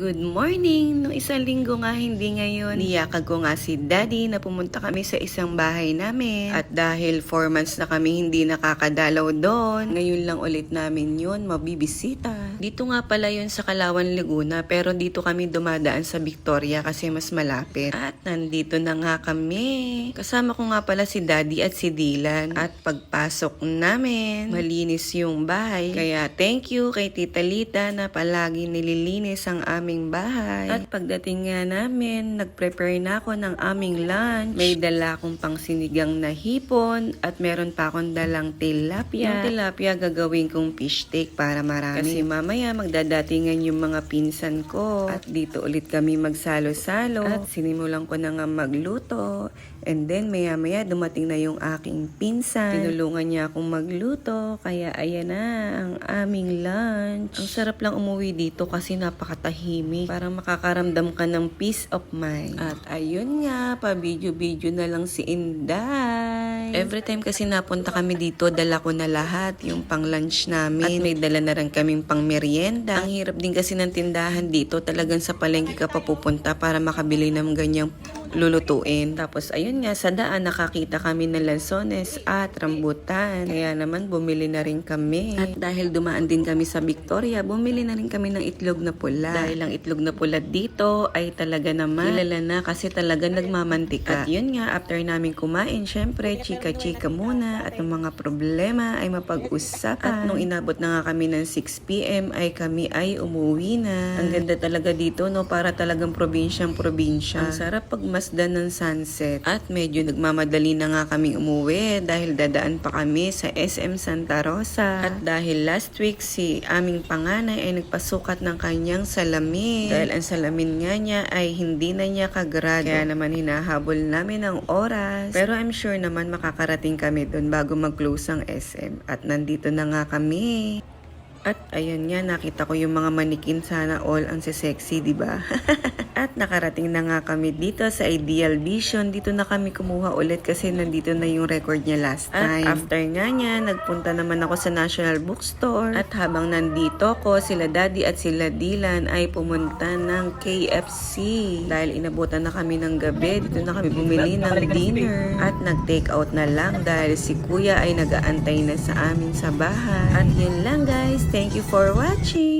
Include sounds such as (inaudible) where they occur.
Good morning! Nung isang linggo nga hindi ngayon, niyakag ko nga si daddy na pumunta kami sa isang bahay namin. At dahil 4 months na kami hindi nakakadalaw doon, ngayon lang ulit namin yun mabibisita. Dito nga pala yun sa Kalawan, Laguna, pero dito kami dumadaan sa Victoria kasi mas malapit. At nandito na nga kami. Kasama ko nga pala si daddy at si Dylan. At pagpasok namin, malinis yung bahay. Kaya thank you kay Tita Lita na palagi nililinis ang aming bahay. At pagdating nga namin, nag-prepare na ako ng aming lunch. May dala akong pang sinigang na hipon at meron pa akong dalang tilapia. Yung tilapia gagawin kong fish steak para marami. Kasi mamaya magdadatingan yung mga pinsan ko. At dito ulit kami magsalo-salo. At sinimulan ko na nga magluto. And then maya-maya dumating na yung aking pinsan. Tinulungan niya akong magluto. Kaya ayan na ang aming lunch. Ang sarap lang umuwi dito kasi napakatahimik. Parang makakaramdam ka ng peace of mind. At ayun nga, pa-video-video na lang si Inday. Every time kasi napunta kami dito, dala ko na lahat yung pang lunch namin. At may dala na rin kaming pang merienda. Ang hirap din kasi ng tindahan dito. Talagang sa palengke ka pa pupunta para makabili ng ganyang lulutuin. Tapos ayun nga, sa daan nakakita kami ng lansones at rambutan. Kaya naman bumili na rin kami. At dahil dumaan din kami sa Victoria, bumili na rin kami ng itlog na pula. Dahil ang itlog na pula dito ay talaga naman kilala na kasi talaga nagmamantika. At yun nga, after namin kumain, syempre, chika-chika muna at yung mga problema ay mapag-usapan. At nung inabot na nga kami ng 6pm ay kami ay umuwi na. Ang ganda talaga dito, no? Para talagang probinsyang probinsya. Ang sarap pagmasdan ng sunset. At medyo nagmamadali na nga kaming umuwi dahil dadaan pa kami sa SM Santa Rosa. At dahil last week si aming panganay ay nagpasukat ng kanyang salamin. Dahil ang salamin nga niya ay hindi na niya kagrado. Kaya naman hinahabol namin ang oras. Pero I'm sure naman makakarating kami doon bago mag-close ang SM. At nandito na nga kami. At ayun nga, nakita ko yung mga manikin sana all ang sexy, di ba? (laughs) At nakarating na nga kami dito sa Ideal Vision. Dito na kami kumuha ulit kasi nandito na yung record niya last time. At after nga niya, nagpunta naman ako sa National Bookstore. At habang nandito ko, sila Daddy at sila Dylan ay pumunta ng KFC. Dahil inabutan na kami ng gabi, dito na kami bumili ng dinner. At nag-take out na lang dahil si Kuya ay nag-aantay na sa amin sa bahay. At yun lang guys. Thank you for watching.